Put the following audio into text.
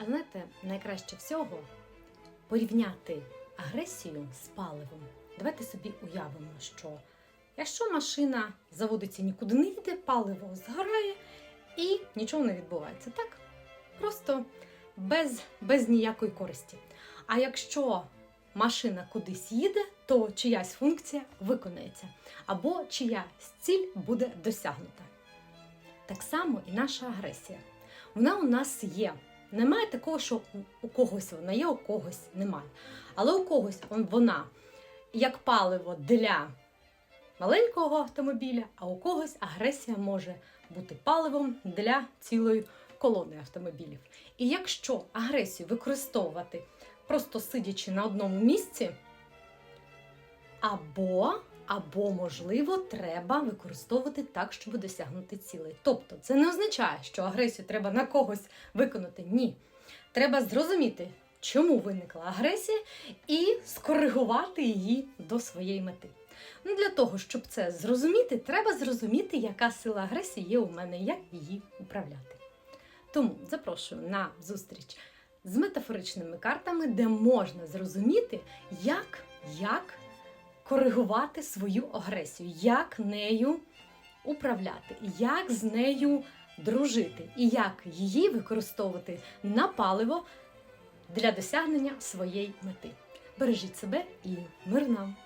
А знаєте, найкраще всього порівняти агресію з паливом. Давайте собі уявимо, що якщо машина заводиться нікуди не йде, паливо згорає і нічого не відбувається. Так? Просто без, без ніякої користі. А якщо машина кудись їде, то чиясь функція виконається, або чиясь ціль буде досягнута. Так само і наша агресія. Вона у нас є. Немає такого, що у- когось вона є, у когось немає. Але у когось вона як паливо для маленького автомобіля, а у когось агресія може бути паливом для цілої колони автомобілів. І якщо агресію використовувати просто сидячи на одному місці, або, або, можливо, треба використовувати так, щоб досягнути цілей. Тобто, це не означає, що агресію треба на когось виконати. Ні. Треба зрозуміти, чому виникла агресія, і скоригувати її до своєї мети. Ну, для того, щоб це зрозуміти, треба зрозуміти, яка сила агресії є у мене, як її управляти. Тому запрошую на зустріч з метафоричними картами, де можна зрозуміти, як, як коригувати свою агресію, як нею управляти, як з нею дружити, і як її використовувати на паливо для досягнення своєї мети. Бережіть себе і мир нам!